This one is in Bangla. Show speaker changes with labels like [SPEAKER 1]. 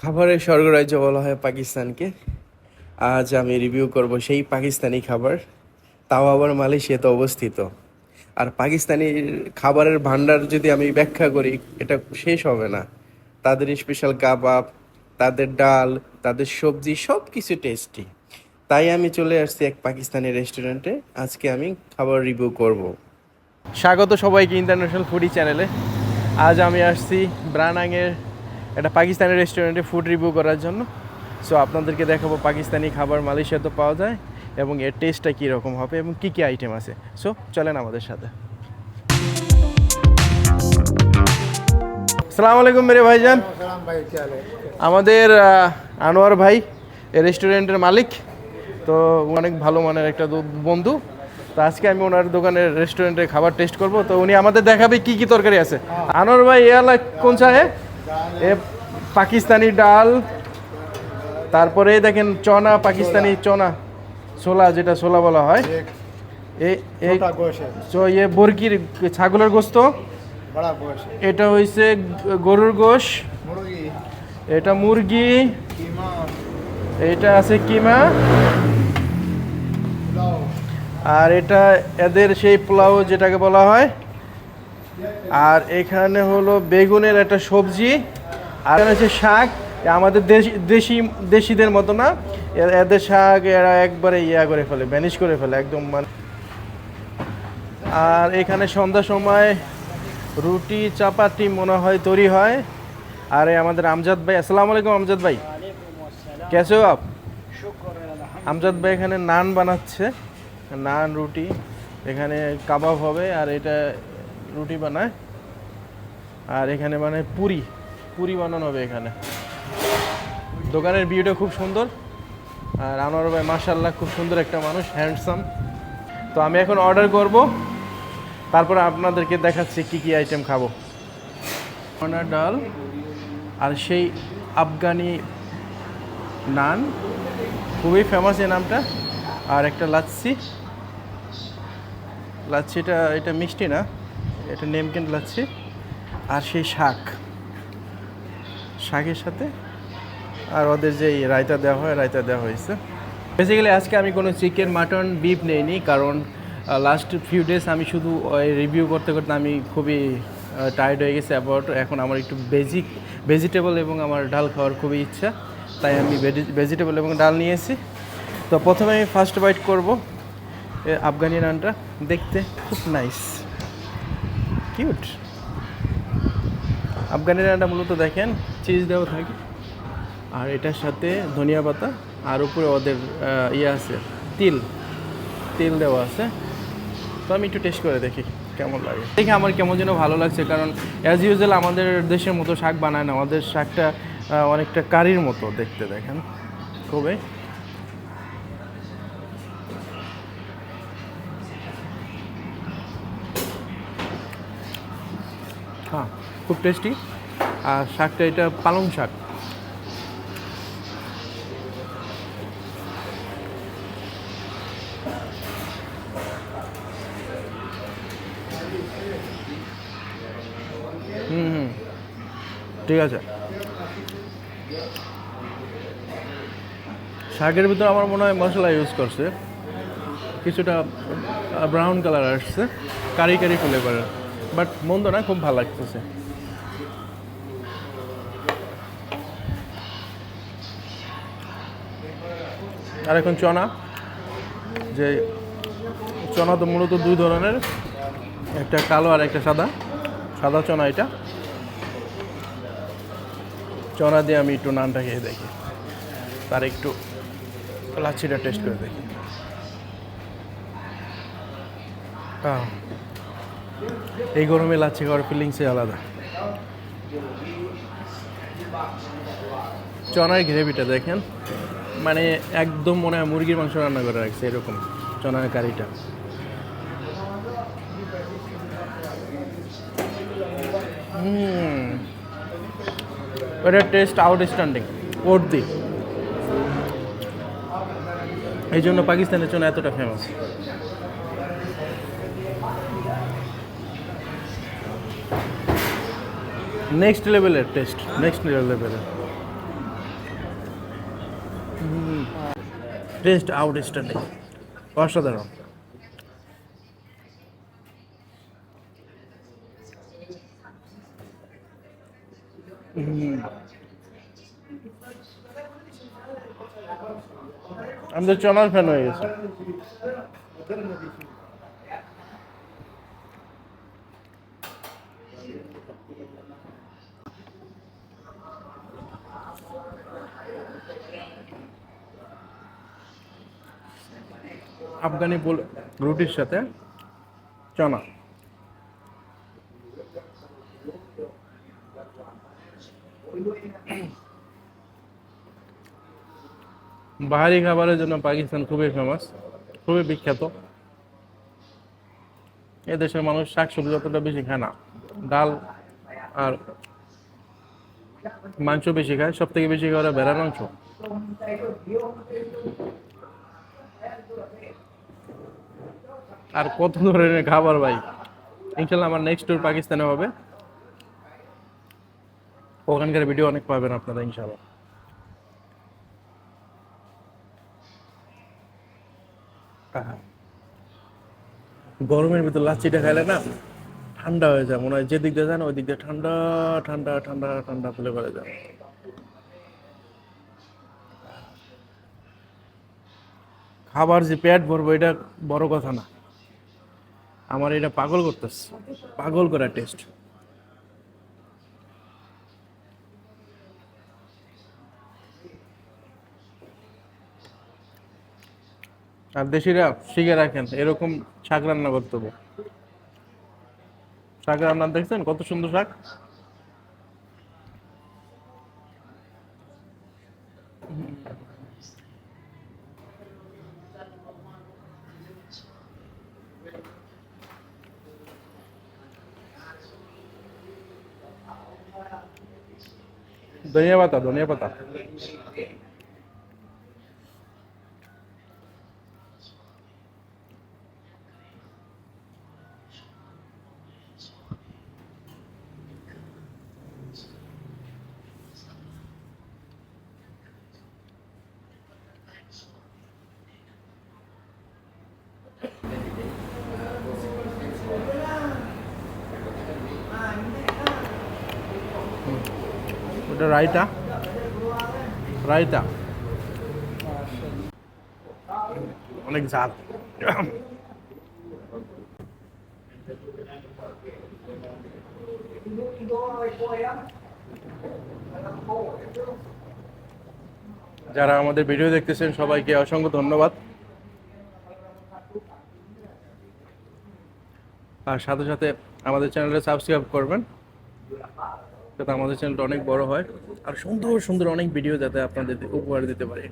[SPEAKER 1] খাবারের স্বর্গরাজ্য বলা হয় পাকিস্তানকে। আজ আমি রিভিউ করব সেই পাকিস্তানি খাবার। তাও আবার মালয়েশিয়াতে অবস্থিত। আর পাকিস্তানি খাবারের ভান্ডার যদি আমি ব্যাখ্যা করি, এটা শেষ হবে না। তাদের স্পেশাল কাবাব, তাদের ডাল, তাদের সবজি সব কিছু টেস্টি তাই আমি চলে আসছি এক পাকিস্তানি রেস্টুরেন্টে আজকে আমি খাবার রিভিউ করব। স্বাগত সবাইকে ইন্টারন্যাশনাল ফুডি চ্যানেলে আজ আমি আসছি ব্রানাংয়ের এটা পাকিস্তানি রেস্টুরেন্টে ফুড রিভিউ করার জন্য। সো আপনাদেরকে দেখাবো পাকিস্তানি খাবার মালয়েশিয়া তো পাওয়া যায় এবং এর টেস্টটা কীরকম হবে এবং কী কী আইটেম আছে। সো চলেন আমাদের সাথে। আসসালামু আলাইকুম মেরে ভাইজান। আমাদের আনোয়ার ভাই রেস্টুরেন্টের মালিক। তো অনেক ভালো মানের একটা বন্ধু। তো, আজকে আমি ওনার দোকানের রেস্টুরেন্টের খাবার টেস্ট করব। তো, উনি আমাদের দেখাবে কি কি তরকারি আছে। আনোয়ার ভাই ইয়ালা কোন চায় এ পাকিস্তানি ডাল তারপরে দেখেন চনা পাকিস্তানি চনা ছোলা যেটা ছোলা বলা হয়। এ বর্কির ছাগলের গোস্ত। এটা হয়েছে গরুর গোশ। এটা মুরগি। এটা আছে কিমা। আর এটা এদের সেই পোলাও যেটাকে বলা হয়। আর এখানে হলো বেগুনের একটা সবজি, আর এখানে হচ্ছে শাক। আমাদের দেশি দেশি, দেশিদের মতো না। এদের শাক এরা একবারে ইয়া করে ফেলে ভ্যানিশ করে ফেলে, একদম মানে। আর এখানে সন্ধ্যার সময় রুটি, চাপাতি মনে হয় তৈরি হয়। আর আমাদের আমজাদ ভাই, আসসালামু আলাইকুম আমজাদ ভাই। কেসে আপ? আমজাদ ভাই এখানে নান বানাচ্ছে, নান, রুটি। এখানে কাবাব হবে, আর এটা রুটি বানায়। আর এখানে মানে পুরি। পুরি বানানো হবে এখানে। দোকানের ভিউটা খুব সুন্দর। আর আনোয়ার ভাই মার্শাল্লাহ খুব সুন্দর একটা মানুষ হ্যান্ডসাম তো আমি এখন অর্ডার করব। তারপরে আপনাদেরকে দেখাচ্ছি কি কি আইটেম খাব। চনা ডাল আর সেই আফগানি নান। খুবই ফেমাস এই নামটা। আর একটা লাচ্ছি। লাচ্ছিটা, এটা মিষ্টি না। এটা নেমকেন লাচ্ছি আর সেই শাক। শাকের সাথে আর ওদের যে রায়তা দেওয়া হয়, রায়তা দেওয়া হয়েছে। বেসিক্যালি আজকে আমি কোনো চিকেন মাটন বিফ নেইনি, কারণ লাস্ট ফিউ ডেজ আমি শুধু রিভিউ করতে করতে আমি খুবই টায়ার্ড হয়ে গেছি অ্যাবাউট এখন আমার একটু বেজিক ভেজিটেবল এবং আমার ডাল খাওয়ার খুবই ইচ্ছা। তাই আমি ভেজিটেবল এবং ডাল নিয়েছি তো প্রথমে আমি ফার্স্ট বাইট করব আফগানি রানটা। দেখতে খুব নাইস কিউট। আফগানি রানটা মূলত দেখেন চিজ দেওয়া থাকে, আর এটার সাথে ধনিয়া পাতা, আর উপরে ওদের ইয়ে আছে, তিল। তিল দেওয়া আছে। তো আমি একটু টেস্ট করে দেখি কেমন লাগে। দেখে আমার কেমন যেন ভালো লাগছে, কারণ অ্যাজ ইউজুয়াল আমাদের দেশের মতো শাক বানায় না, আমাদের শাকটা অনেকটা কারির মতো দেখতে দেখেন। খুবই। হ্যাঁ খুব টেস্টি আর শাকটা এটা পালং শাক। হুম হুম, ঠিক আছে। শাকের ভিতরে আমার মনে হয় মশলা ইউজ করছে। কিছুটা ব্রাউন কালার আসছে। কারি কারি ফ্লেভারের বাট মন্দ না খুব ভালো লাগতেছে। আর এখন চনা যে চনা তো মূলত দুই ধরনের একটা কালো আর একটা সাদা। সাদা চনা এটা। চনা দিয়ে আমি একটু নানটা খেয়ে দেখি। তার একটু লাচ্ছিটা টেস্ট করে দেখি। আহ, এই গরমে লাচ্ছি খাওয়ার ফিলিংসই আলাদা। চনার গ্রেভিটা দেখেন। মানে একদম মনে হয় মুরগির মাংস রান্না করে রাখছে এরকম চনার কারিটা। এটার টেস্ট আউটস্ট্যান্ডিং দি এই জন্য পাকিস্তানের জন্য এতটা ফেমাস নেক্সট লেভেলের টেস্ট নেক্সট লেভেলের টেস্ট আউট আউটস্ট্যান্ডিং অসাধারণ হুম। আমি তো চনার ফ্যান হয়ে গেছি আফগানি রুটির সাথে চানা। বাহারি খাবারের জন্য পাকিস্তান খুবই ফেমাস খুবই বিখ্যাত। এ দেশের মানুষ শাকসবজি অতটা বেশি খায় না, ডাল আর মাংস বেশি খায় সব থেকে বেশি খায় ওরা ভেড়ার মাংস। আর কত ধরনের খাবার ভাই? ইনশাল্লাহ আমার নেক্সট ট্যুর পাকিস্তানে হবে। ওখানকার ভিডিও অনেক পাবেন আপনারা, ইনশাল্লাহ। গরমের ভিতর লাচ্ছিটা খাইলে না ঠান্ডা হয়ে যায়, মনে হয় যে দিক দিয়ে যায় না, ওই দিক দিয়ে ঠান্ডা ঠান্ডা ঠান্ডা ঠান্ডা ফুলে করে যায়। খাবার যে পেট ভরবো, এটা বড় কথা না। আমার এটা পাগল করতেছে। পাগল করা টেস্ট আর দেশিরা শিখে রাখেন, এরকম শাক রান্না করতে হবে। শাক রান্না দেখছেন? কত সুন্দর শাক? ধনিয়া পাতা ধনিয়া পাতা ওটা রায়তা। রায়তা। অনেক ঝাল। যারা আমাদের ভিডিও দেখতেছেন, সবাইকে অসংখ্য ধন্যবাদ। আর সাথে সাথে আমাদের চ্যানেলটা সাবস্ক্রাইব করবেন। যাতে আমাদের চ্যানেলটা অনেক বড় হয়। আর সুন্দর সুন্দর অনেক ভিডিও যাতে আপনাদের উপহার দিতে পারি।